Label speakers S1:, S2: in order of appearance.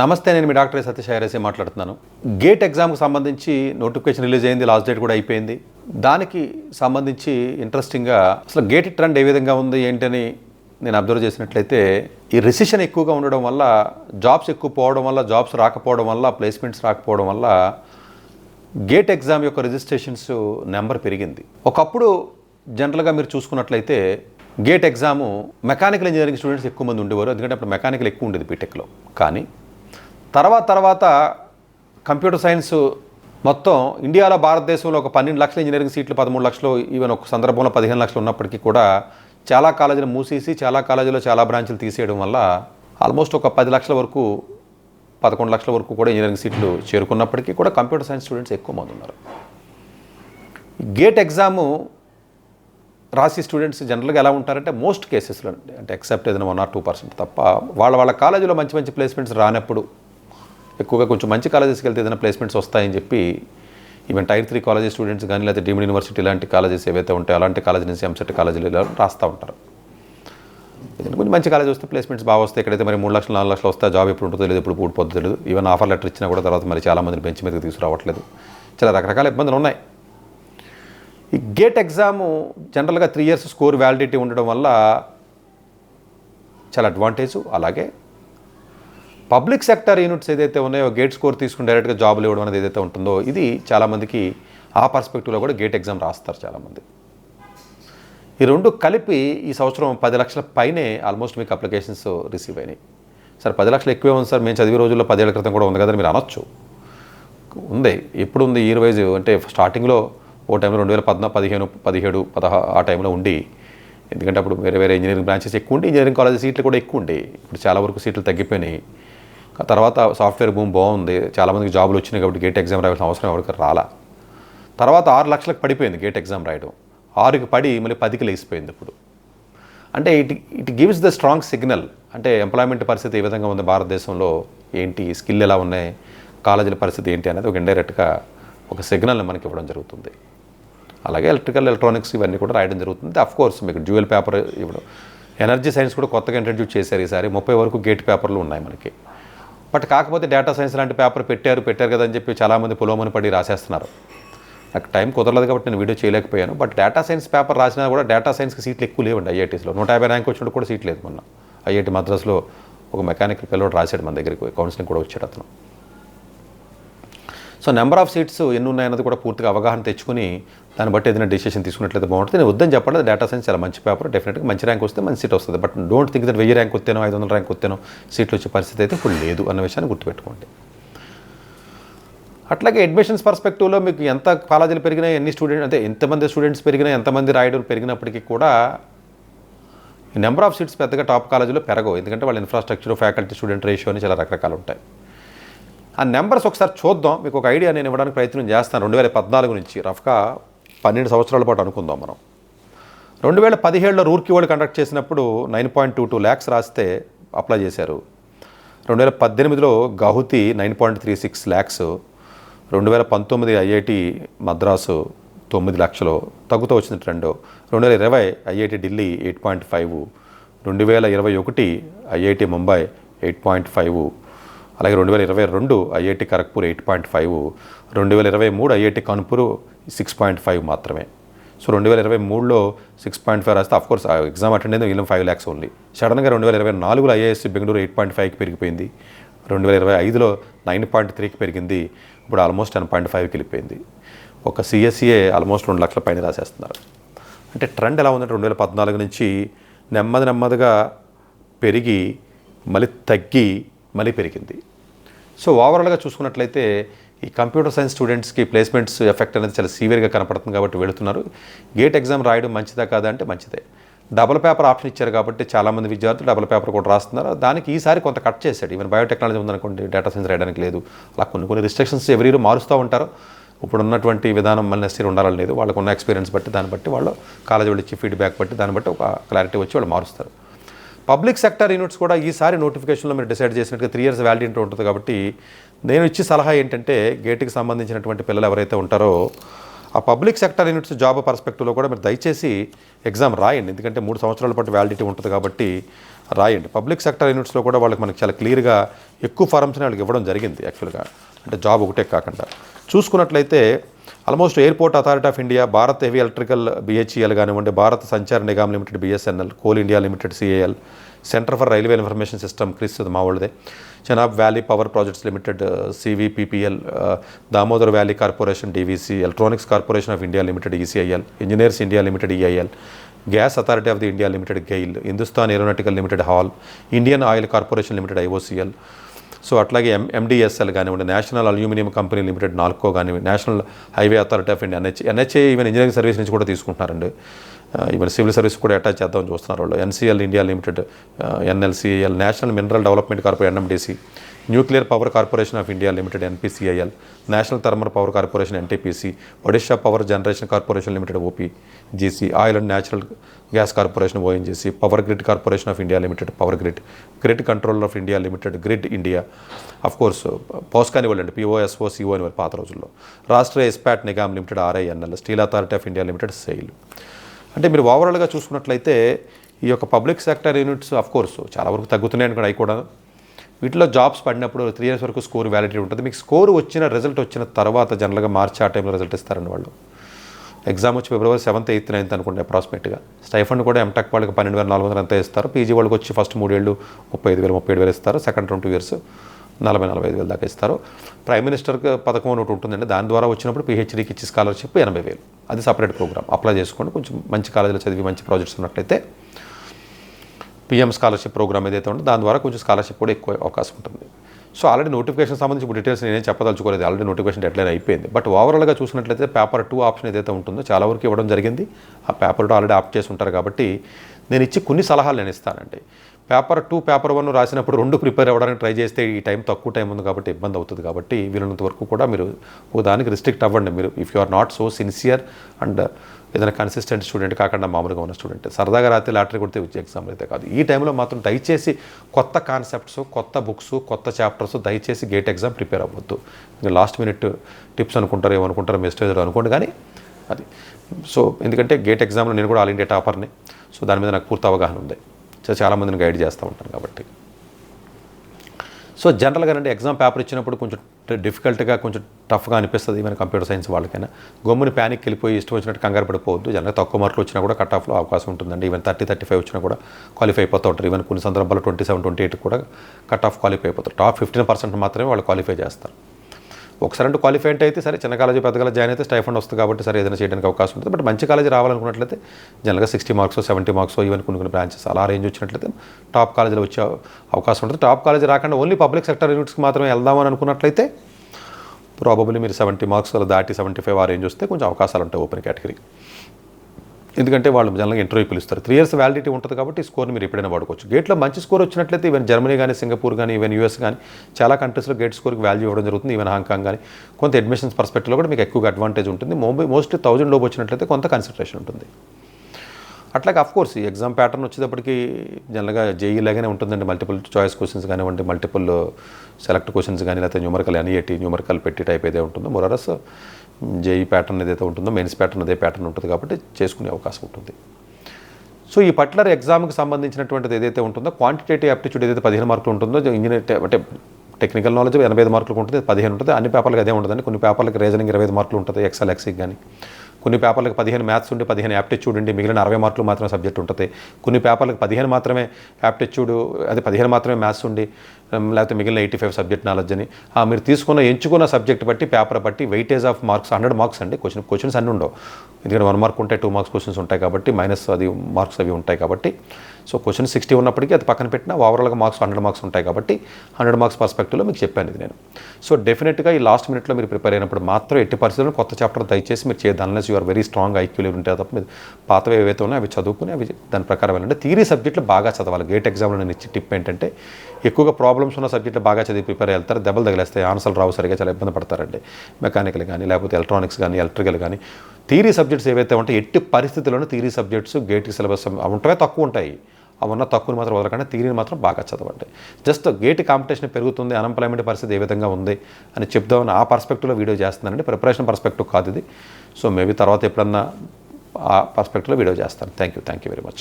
S1: నమస్తే నేను మీ డాక్టర్ సతీష్ ఐరసే మాట్లాడుతున్నాను. గేట్ ఎగ్జామ్కి సంబంధించి నోటిఫికేషన్ రిలీజ్ అయింది లాస్ట్ డేట్ కూడా అయిపోయింది. దానికి సంబంధించి ఇంట్రెస్టింగ్గా అసలు గేట్ ట్రెండ్ ఏ విధంగా ఉంది ఏంటని నేను అబ్జర్వ్ చేసినట్లయితే ఈ రిసిషన్ ఎక్కువగా ఉండడం వల్ల జాబ్స్ ఎక్కువ పోవడం వల్ల జాబ్స్ రాకపోవడం వల్ల ప్లేస్మెంట్స్ రాకపోవడం వల్ల గేట్ ఎగ్జామ్ యొక్క రిజిస్ట్రేషన్స్ నెంబర్ పెరిగింది. ఒకప్పుడు జనరల్గా మీరు చూసుకున్నట్లయితే GATE exam mechanical engineering students ఎక్కువ మంది ఉండేవారు ఎందుకంటే అప్పుడు మెకానికల్ ఎక్కువ ఉండేది బీటెక్లో. కానీ తర్వాత తర్వాత కంప్యూటర్ సైన్స్ మొత్తం ఇండియాలో భారతదేశంలో ఒక పన్నెండు లక్షల ఇంజనీరింగ్ సీట్లు పదమూడు లక్షలు ఈవెన్ ఒక సందర్భంలో పదిహేను లక్షలు ఉన్నప్పటికీ కూడా చాలా కాలేజీలు మూసేసి చాలా కాలేజీలో చాలా బ్రాంచ్లు తీసేయడం వల్ల ఆల్మోస్ట్ ఒక పది లక్షల వరకు పదకొండు లక్షల వరకు కూడా ఇంజనీరింగ్ సీట్లు చేరుకున్నప్పటికీ కూడా కంప్యూటర్ సైన్స్ స్టూడెంట్స్ ఎక్కువ మంది ఉన్నారు. గేట్ ఎగ్జాము రాసి స్టూడెంట్స్ జనరల్గా ఎలా ఉంటారంటే మోస్ట్ కేసెస్లో అంటే ఎక్సెప్ట్ ఏదైనా వన్ ఆర్ టూ పర్సెంట్ తప్ప వాళ్ళ వాళ్ళ కాలేజీలో మంచి మంచి ప్లేస్మెంట్స్ రానప్పుడు ఎక్కువగా కొంచెం మంచి కాలేజెస్కి వెళ్తే ఏదైనా ప్లేస్మెంట్స్ వస్తాయని చెప్పి even tier three college students కానీ లేకపోతే డీమ్డ్ యూనివర్సిటీ లాంటి కాలేజెస్ ఏవైతే ఉంటాయో అలాంటి కాలేజీ నుంచి ఎంసెట్ కాలేజీలు ఇలా రాస్తూ ఉంటారు. కొంచెం మంచి కాలేజ్ వస్తే ప్లేస్మెంట్స్ బాగా వస్తాయి. ఎక్కడైతే మరి మూడు లక్షలు నాలుగు లక్షలు వస్తే జాబ్ ఎప్పుడు ఉంటుందో తెలియదు ఎప్పుడు ఊడిపోతుందో తెలియదు. ఈవెన్ ఆఫర్ లెటర్ ఇచ్చినా కూడా తర్వాత మరి చాలామందిని బెంచ్ మీదకి తీసుకురావట్లేదు. చాలా రకరకాల ఇబ్బందులు ఉన్నాయి. ఈ గేట్ ఎగ్జాము జనరల్గా త్రీ ఇయర్స్ స్కోర్ వ్యాలిడిటీ ఉండడం వల్ల చాలా అడ్వాంటేజ్ అలాగే పబ్లిక్ సెక్టర్ యూనిట్స్ ఏదైతే ఉన్నాయో గేట్ స్కోర్ తీసుకుని డైరెక్ట్గా జాబులు ఇవ్వడం అనేది ఏదైతే ఉంటుందో ఇది చాలామందికి ఆ పర్స్పెక్టివ్లో కూడా గేట్ ఎగ్జామ్ రాస్తారు చాలామంది ఈ రెండు కలిపి ఈ సంవత్సరం పది లక్షల పైనే ఆల్మోస్ట్ మీకు అప్లికేషన్స్ రిసీవ్ అయినాయి. సార్ పది లక్షలు ఎక్కువే ఉంది సార్ మేము చదివే రోజుల్లో పదేళ్ళ క్రితం కూడా ఉంది కదా మీరు అనొచ్చు. ఉంది ఎప్పుడు ఉంది ఇయర్ వైజ్ అంటే స్టార్టింగ్లో ఓ టైంలో రెండు వేల పద్నా పదిహేను పదిహేడు పదహా ఆ టైంలో ఉండి ఎందుకంటే అప్పుడు వేరే వేరే ఇంజనీరింగ్ బ్రాంచెస్ ఎక్కువ ఉండి ఇంజనీరింగ్ కాలేజ్ సీట్లు కూడా ఎక్కువ ఉండి. ఇప్పుడు చాలా వరకు సీట్లు తగ్గిపోయినాయి. తర్వాత సాఫ్ట్వేర్ భూమి బాగుంది చాలామందికి జాబులు వచ్చినాయి కాబట్టి గేట్ ఎగ్జామ్ రాయాల్సిన అవసరం ఎవరికి రాలా. తర్వాత ఆరు లక్షలకు పడిపోయింది గేట్ ఎగ్జామ్ రాయడం. ఆరుకి పడి మళ్ళీ పదికి లేసిపోయింది ఇప్పుడు. అంటే it it gives the strong signal అంటే ఎంప్లాయ్మెంట్ పరిస్థితి ఏ విధంగా ఉంది భారతదేశంలో? ఏంటి? స్కిల్ ఎలా ఉన్నాయి? కాలేజీల పరిస్థితి ఏంటి అనేది ఒక ఇండైరెక్ట్గా ఒక సిగ్నల్ని మనకి ఇవ్వడం జరుగుతుంది. అలాగే ఎలక్ట్రికల్ ఎలక్ట్రానిక్స్ ఇవన్నీ కూడా రాయడం జరుగుతుంది. అఫ్ కోర్స్ మీకు డ్యూయల్ పేపర్ ఇవ్వడం. ఎనర్జీ సైన్స్ కూడా కొత్తగా ఇంట్రడ్యూస్ చేశారు ఈసారి. ముప్పై వరకు గేట్ పేపర్లు ఉన్నాయి మనకి. బట్ కాకపోతే డేటా సైన్స్ లాంటి పేపర్ పెట్టారు పెట్టారు కదా అని చెప్పి చాలామంది పులోమని పడి రాసేస్తున్నారు. నాకు టైం కుదరలేదు కాబట్టి నేను వీడియో చేయలేకపోయాను. బట్ డేటా సైన్స్ పేపర్ రాసినా కూడా డేటా సైన్స్కి సీట్లు ఎక్కువ లేవండి ఐఐటీస్లో నూట యాభై ర్యాంక్ వచ్చినప్పుడు కూడా సీట్ లేదు మొన్న. ఐఐటి మద్రాసులో ఒక మెకానికల్ పిల్లడు రాశాడు మన దగ్గరికి కౌన్సిలింగ్ కూడా వచ్చాడు అతను. సో నెంబర్ ఆఫ్ సీట్స్ ఎన్ని ఉన్నాయన్నది కూడా పూర్తిగా అవగాహన తెచ్చుకుని దాన్ని బట్టి ఏదైనా డిసిషన్ తీసుకున్నట్లయితే బాగుంటుంది. నేను వద్దని చెప్పండి డేటా సైన్స్ చాలా మంచి పేపర్ డెఫినెట్గా మంచి ర్యాంక్ వస్తే మంచి సీట్ వస్తుంది. బట్ డోంట్ థింక్ దట్ వెయ్యి ర్యాంక్ వస్తేనో ఐదు వందల ర్యాంక్ వస్తేనో సీట్లు వచ్చే పరిస్థితి అయితే ఇప్పుడు లేదు అన్న విషయాన్ని గుర్తుపెట్టుకోండి. అట్లాగే అడ్మిషన్స్ పర్స్పెక్టివ్లో మీకు ఎంత కాలేజీలు పెరిగినా ఎన్ని స్టూడెంట్ అంటే ఎంతమంది స్టూడెంట్స్ పెరిగినా ఎంతమంది రాయడం పెరిగినప్పటికీ కూడా నెంబర్ ఆఫ్ సీట్స్ పెద్దగా టాప్ కాలేజీలో పెరగవు. ఎందుకంటే వాళ్ళ ఇన్ఫ్రాస్ట్రక్చర్ ఫ్యాకల్టీ స్టూడెంట్ రేషియో అని చాలా రకరకాలు ఉంటాయి. ఆ నెంబర్స్ ఒకసారి చూద్దాం. మీకు ఒక ఐడియా నేను ఇవ్వడానికి ప్రయత్నం చేస్తాను. రెండు వేల పద్నాలుగు నుంచి రఫ్గా పన్నెండు సంవత్సరాల పాటు అనుకుందాం మనం. రెండు వేల పదిహేడులో రూర్కి వాళ్ళు కండక్ట్ చేసినప్పుడు nine point two two lakhs రాస్తే అప్లై చేశారు. రెండు వేల పద్దెనిమిదిలో Guwahati nine point three six lakhs. రెండు వేల పంతొమ్మిది ఐఐటి మద్రాసు తొమ్మిది లక్షలు. తగ్గుతూ వచ్చింది ట్రెండ్. రెండు వేల ఇరవై IIT Delhi eight point five. రెండు వేల ఇరవై ఒకటి IIT Mumbai eight point five. అలాగే రెండు వేల ఇరవై రెండు IIT Kharagpur eight point five రెండు వేల ఇరవై మూడు IIT Kanpur six point five మాత్రమే. సో రెండు వేల ఇరవై మూడులో సిక్స్ పాయింట్ ఫైవ్ రాస్తే అఫ్కోర్స్ ఎగ్జామ్ అటెండ్ అయింది వీళ్ళం ఫైవ్ ల్యాక్స్ ఓన్లీ సడన్గా రెండు వేల ఇరవై నాలుగులో ఐఏఎస్సి బెంగళూరు ఎయిట్ పాయింట్ ఫైవ్కి పెరిగిపోయింది. రెండు వేల ఇరవై ఐదులో నైన్ పాయింట్ త్రీకి పెరిగింది. ఇప్పుడు ఆల్మోస్ట్ టెన్ పాయింట్ ఫైవ్కి వెళ్ళిపోయింది. ఒక సిఎస్సిఏ ఆల్మోస్ట్ రెండు లక్షల పైన రాసేస్తున్నారు. అంటే ట్రెండ్ ఎలా ఉందంటే రెండు వేల పద్నాలుగు నుంచి నెమ్మది నెమ్మదిగా పెరిగి మళ్ళీ తగ్గి మళ్ళీ పెరిగింది. సో ఓవరాల్గా చూసుకున్నట్లయితే ఈ కంప్యూటర్ సైన్స్ స్టూడెంట్స్కి ప్లేస్మెంట్స్ ఎఫెక్ట్ అనేది చాలా సీవియర్గా కనపడుతుంది కాబట్టి వెళుతున్నారు. గేట్ ఎగ్జామ్ రాయడం మంచిదా కాదా అంటే మంచిదే. డబుల్ పేపర్ ఆప్షన్ ఇచ్చారు కాబట్టి చాలామంది విద్యార్థులు డబుల్ పేపర్ కూడా రాస్తున్నారు. దానికి ఈసారి కొంత కట్ చేశాడు. ఈవెన్ బయోటెక్నాలజీ ఉందనుకోండి డేటా సైన్స్ రాయడానికి లేదు. అలా కొన్ని కొన్ని రిస్ట్రిక్షన్స్ ఎవరీ మారుస్తూ ఉంటారు. ఇప్పుడు ఉన్నటువంటి విధానం మళ్ళీ నెస్సరీ ఉండాలని లేదు. వాళ్ళకు ఉన్న ఎక్స్పీరియన్స్ బట్టి దాన్ని బట్టి వాళ్ళు కాలేజీ వాళ్ళు ఇచ్చే ఫీడ్బ్యాక్ బట్టి దాన్ని బట్టి ఒక క్లారిటీ వచ్చి వాళ్ళు మారుస్తారు. పబ్లిక్ సెక్టర్ యూనిట్స్ కూడా ఈసారి నోటిఫికేషన్లో మీరు డిసైడ్ చేసినట్టుగా త్రీ ఇయర్స్ వ్యాలిడిటీ ఉంటుంది కాబట్టి నేను ఇచ్చే సలహా ఏంటంటే గేట్కి సంబంధించినటువంటి పిల్లలు ఎవరైతే ఉంటారో ఆ పబ్లిక్ సెక్టర్ యూనిట్స్ జాబ్ పర్స్పెక్టివ్లో కూడా మీరు దయచేసి ఎగ్జామ్ రాయండి. ఎందుకంటే మూడు సంవత్సరాల పాటు వ్యాలిడిటీ ఉంటుంది కాబట్టి రాయండి. పబ్లిక్ సెక్టర్ యూనిట్స్లో కూడా వాళ్ళకి మనకి చాలా క్లియర్గా ఎక్కువ ఫారమ్స్ని వాళ్ళకి ఇవ్వడం జరిగింది యాక్చువల్గా అంటే జాబ్ ఒకటే కాకుండా. చూసుకున్నట్లయితే almost airport authority of India Bharat heavy electrical BHEL కానివ్వండి Bharat Sanchar Nigam limited BSNL coal India limited CAL centre for railway information system CRIS మా వాళ్ళదే Chenab valley power projects limited CVPPL Damodar valley corporation DVC electronics corporation of India limited ECIL engineers India limited EIL gas authority of the India limited GAIL Hindustan aeronautical limited HAL Indian oil corporation limited IOCL so అట్లాగే ఎం ఎండిఎస్ఎల్ కానివ్వండి national aluminium company limited NALCO కానివ్వండి national highway authority of India NH NHA even engineering service నుంచి కూడా తీసుకుంటున్నారండి. Even civil service కూడా attach చేద్దామని చూస్తున్నారు వాళ్ళు. NCL India limited NLCL national mineral development corporation NMDC nuclear power corporation of India limited NPCIL national thermal power corporation NTPC Odisha power generation corporation limited OP GC oil and natural gas corporation ONGC power grid corporation of India limited power grid grid control of India limited grid India of course పోస్కాని కానివ్వండి అండి POSO CO అని పాత రోజుల్లో. Rashtriya Ispat Nigam limited RINL steel authority of India limited SAIL. అంటే మీరు ఓవరాల్గా చూసుకున్నట్లయితే ఈ యొక్క public sector units of course చాలా వరకు తగ్గుతున్నాయని కూడా అవి కూడా వీటిలో జాబ్స్ పడినప్పుడు త్రీ ఇయర్స్ వరకు స్కోర్ వ్యాలిడిటీ ఉంటుంది. మీకు స్కోర్ వచ్చిన రిజల్ట్ వచ్చిన తర్వాత జనరల్గా మార్చి ఆ టైంలో రిజల్ట్ ఇస్తారండి వాళ్ళు. ఎగ్జామ్ వచ్చి ఫిబ్రవరి సెవెంత్ ఎయిత్ నైన్త్ అనుకుంటే అప్రాక్సిమేట్గా. స్టైఫండ్ కూడా ఎంటెక్ వాళ్ళకి పన్నెండు వేల నాలుగు వందలు అంతా ఇస్తారు. పీజీ వాళ్ళకి వచ్చి ఫస్ట్ మూడేళ్ళు ముప్పై ఐదు వేలు ముప్పై ఏడు వేలు ఇస్తారు. సెకండ్ రెండు టూ ఇయర్స్ నలభై నలభై ఐదు వేలు దాకా ఇస్తారు. ప్రైమ్ మినిస్టర్కి పథకం ఒకటి ఉంటుందండి. దాని ద్వారా వచ్చినప్పుడు పిహెచ్డీకి ఇచ్చి స్కాలర్షిప్ ఎనభై వేలు. అది సపరేట్ ప్రోగ్రామ్. అప్లై చేసుకోండి. కొంచెం మంచి కాలేజీలో చదివి మంచి ప్రాజెక్ట్స్ ఉన్నట్లయితే పిఎం స్కాలర్షిప్ ప్రోగ్రామ్ ఏదైతే ఉందో దాని ద్వారా కొంచెం స్కాలర్షిప్ కూడా ఎక్కువ అవకాశం ఉంటుంది. సో ఆల్రెడీ నోటిఫికేషన్ సంబంధించి ఇప్పుడు డీటెయిల్స్ నేనేం చెప్పదలుచుకోలేదు. ఆల్రెడీ నోటిఫికేషన్ డెడ్లైన్ అయిపోయింది. బట్ ఓవరాల్గా చూసినట్లయితే పేపర్ టూ ఆప్షన్ ఏదైతే ఉంటుందో చాలా వరకు ఇవ్వడం జరిగింది. ఆ పేపర్ టూ ఆల్రెడీ ఆప్ట్ చేసి ఉంటారు కాబట్టి నేను ఇచ్చి కొన్ని సలహాలు నేను ఇస్తానండి. పేపర్ టూ పేపర్ వన్ రాసినప్పుడు రెండు ప్రిపేర్ అవ్వడానికి ట్రై చేస్తే ఈ టైం తక్కువ టైం ఉంది కాబట్టి ఇబ్బంది అవుతుంది కాబట్టి వీలైనంత వరకు కూడా మీరు ఓ దానికి రిస్ట్రిక్ట్ అవ్వండి. మీరు if you are not so sincere and ఏదైనా కన్సిస్టెంట్ స్టూడెంట్ కాకుండా మామూలుగా ఉన్న స్టూడెంట్ సరదాగా రాత్రి లాటరీ కొడితే వచ్చే ఎగ్జామ్ అయితే కాదు. ఈ టైంలో మాత్రం దయచేసి కొత్త కాన్సెప్ట్స్ కొత్త బుక్స్ కొత్త చాప్టర్స్ దయచేసి గేట్ ఎగ్జామ్ ప్రిపేర్ అవ్వద్దు. ఇంకా లాస్ట్ మినిట్ టిప్స్ అనుకుంటారు ఏమనుకుంటారు మెసేజ్ అనుకోండి కానీ అది. సో ఎందుకంటే గేట్ ఎగ్జామ్లో నేను కూడా ఆల్ ఇండియా టాపర్ని సో దాని మీద నాకు పూర్తి అవగాహన ఉంది. సో చాలామందిని గైడ్ చేస్తూ ఉంటాను కాబట్టి. సో జనరల్గా అంటే ఎగ్జామ్ పేపర్ ఇచ్చినప్పుడు కొంచెం డిఫికల్ట్గా కొంచెం టఫ్గా అనిపిస్తుంది ఈవెన్ కంప్యూటర్ సైన్స్ వాళ్ళకైనా. గమ్ముని ప్యానిక్ వెళ్ళిపోయి ఇష్టం వచ్చినట్టు కంగారు పడిపోవద్దు. జనరల్గా తక్కువ మార్కులు వచ్చినా కూడా కట్ ఆఫ్లో అవకాశం ఉంటుందండి. ఈవెన్ థర్టీ థర్టీ ఫైవ్ వచ్చినా కూడా క్వాలిఫై అయిపోతూ ఉంటారు. ఈవెన్ కొన్ని సందర్భాల్లో ట్వంటీ సెవెన్ ట్వంటీ ఎయిట్ కూడా కట్ ఆఫ్ క్వాలిఫై అయిపోతారు. టాప్ ఫిఫ్టీన్ పర్సెంట్ మాత్రమే వాళ్ళు క్వాలిఫై చేస్తారు. ఒకసారి అంటే క్వాలిఫై అంటే అయితే సరే చిన్న కాలేజీ పెద్ద కాలేజ్ జాయిన్ అయితే స్టైఫండ్ వస్తుంది కాబట్టి సరే ఏదైనా చేయడానికి అవకాశం ఉంటుంది. బట్ మంచి కాలేజీ రావాలనుకున్నట్లయితే జనరల్గా sixty marks seventy marks even కొన్ని కొన్ని బ్రాంచెస్ అలా రేంజ్ వచ్చినట్లయితే టాప్ కాలేజీలో వచ్చే అవకాశం ఉంటుంది. టాప్ కాలేజీ రాకుండా ఓన్లీ పబ్లిక్ సెక్టర్ యూనిట్స్కి మాత్రమే వెళ్దామని అనుకున్నట్లయితే ప్రాబబ్లీ మీరు సెవెంటీ మార్క్స్ అలా దాటి సెవెంటీ ఫైవ్ ఆ రేంజ్ వస్తే కొంచెం అవకాశాలు ఉంటాయి ఓపెన్ కేటగిరీ ఎందుకంటే వాళ్ళు జనరల్గా ఇంటర్వ్యూ పిలుస్తారు. త్రీ ఇయర్స్ వ్యాలిడిటీ ఉంటుంది కాబట్టి ఈ స్కోర్ని మీరు ఎప్పుడైనా వాడుకోవచ్చు. గేట్లో మంచి స్కోర్ వచ్చినట్లయితే ఈవెన్ జర్మనీ కానీ సింగపూర్ కానీ ఈవెన్ యూఎస్ కానీ చాలా కంట్రీస్లో గేట్ స్కోర్కి వాల్యూ ఇవ్వడం జరుగుతుంది. ఈవెన్ హాంకాంగ్ కానీ కొంత అడ్మిషన్స్ పర్స్పెక్టివ్లో కూడా మీకు ఎక్కువగా అడ్వాంటేజ్ ఉంటుంది. మోబై మోస్ట్లీ థౌజండ్ లోపు వచ్చినట్లయితే కొంత కన్సిడరేషన్ ఉంటుంది. అట్లాగే అఫ్ కోర్స్ ఈ ఎగ్జామ్ ప్యాటర్న్ వచ్చేటప్పటికి జనరల్గా జేఈ లాగానే ఉంటుందండి. మల్టిపుల్ చాయిస్ క్వశ్చన్స్ కానివ్వండి మల్టిపుల్ సెలెక్ట్ క్వశ్చన్స్ కానీ లేకపోతే న్యూమరికల్ ఎన్ఈఏటి న్యూమరికల్ పెట్టి టైప్ ఏదైతే ఉంటుందో. మొరరస్ జేఈ ప్యాటర్న్ ఏదైతే ఉంటుందో మెయిన్స్ ప్యాటర్న్ అదే ప్యాటర్న్ ఉంటుంది కాబట్టి చేసుకునే అవకాశం ఉంటుంది. సో ఈ పర్టికులర్ ఎగ్జామ్కి సంబంధించినటువంటిది ఏదైతే ఉంటుందో క్వాంటిటేటివ్ యాప్టిట్యూడ్ ఏదైతే పదిహేను మార్కులు ఉంటుందో ఇంజనీర్ అంటే టెక్నికల్ నాలెడ్జ్ ఎనభై ఐదు మార్కులకు ఉంటుంది పదిహేను ఉంటుంది అన్ని పేపర్లకు అదే ఉంటుందండి. కొన్ని పేపర్లకు రీజనింగ్ ఇరవై ఐదు మార్కులు ఉంటుంది ఎక్సెల్ ఎక్సిక్ కానీ కొన్ని పేపర్లకు పదిహేను మ్యాథ్స్ ఉండి పదిహేను యాప్టిట్యూడ్ ఉండి మిగిలిన అరవై మార్కులు మాత్రమే సబ్జెక్ట్ ఉంటుంది. కొన్ని పేపర్లకు పదిహేను మాత్రమే యాప్టిట్యూడ్ అది పదిహేను మాత్రమే మ్యాథ్స్ ఉండి Um, లేకపోతే మిగిలిన ఎయిటీ ఫైవ్ సబ్జెక్ట్ నాలెడ్జ్ అని మీరు తీసుకున్న ఎంచుకున్న సబ్జెక్ట్ బట్టి పేపర్ బట్టి weightage of marks hundred marks అండి. క్వశ్చన్ క్వశ్చన్స్ అన్నీ ఉండవు. ఎందుకంటే వన్ మార్క్ ఉంటాయి టూ మార్క్స్ క్వశ్చన్స్ ఉంటాయి కాబట్టి మైనస్ అది మార్క్స్ అవి ఉంటాయి కాబట్టి. సో క్వశ్చన్ సిక్స్టీ ఉన్నప్పటికీ అది పక్కన పెట్టినా ఓవరాల్గా మార్క్స్ హండ్రెడ్ మార్క్స్ ఉంటాయి కాబట్టి హండ్రెడ్ మార్క్స్ పర్స్పెక్టివ్లో మీకు చెప్పాను ఇది నేను. సో డెఫినెట్గా ఈ లాస్ట్ మినిట్లో మీరు ప్రిపేర్ అయినప్పుడు మాత్రం ఎట్టి పరిస్థితుల్లో కొత్త చాప్టర్ దయచేసి మీరు చేయదు అన్లెస్ ఆర్ వెరీ స్ట్రాంగ్ ఐక్యూలు ఉంటాయి తప్ప మీరు పాతవి ఏవైతే ఉన్నాయో అవి చదువుకుని అవి దాని ప్రకారం వెళ్ళండి. థీరీ సబ్జెక్టులు బాగా చదవాలి. గేట్ ఎగ్జామ్లో నేను ఇచ్చే టిప్ ఏంటంటే ఎక్కువగా ప్రాబ్లమ్స్ ఉన్న సబ్జెక్టులు బాగా చదివి ప్రిపేర్ వెళ్తారు. దెబ్బలు తగిలేస్తాయి. ఆన్సర్లు రావు సరిగా చాలా ఇబ్బంది పడతారండి. మెకానికల్ కానీ లేకపోతే ఎలక్ట్రానిక్స్ కానీ ఎలక్ట్రికల్ కానీ థీరీ సబ్జెక్ట్స్ ఏవైతే ఉంటే ఎట్టి పరిస్థితుల్లోనూ థీరీ సబ్జెక్ట్స్ గేట్ సిలబస్ ఉంటవే తక్కువ ఉంటాయి. అవన్న తక్కువని మాత్రం వదలకుండా. తీరిని మాత్రం బాగా చదవండి. జస్ట్ గేట్ కాంపిటీషన్ పెరుగుతుంది అన్ఎంప్లాయ్మెంట్ పరిస్థితి ఏ విధంగా ఉంది అని చెప్దామని ఆ పర్స్పెక్టివ్లో వీడియో చేస్తున్నానండి. ప్రిపరేషన్ పర్స్పెక్టివ్ కాదు ఇది. సో మేబీ తర్వాత ఎప్పుడన్నా ఆ పర్స్పెక్టివ్లో వీడియో చేస్తాను. Thank you thank you very much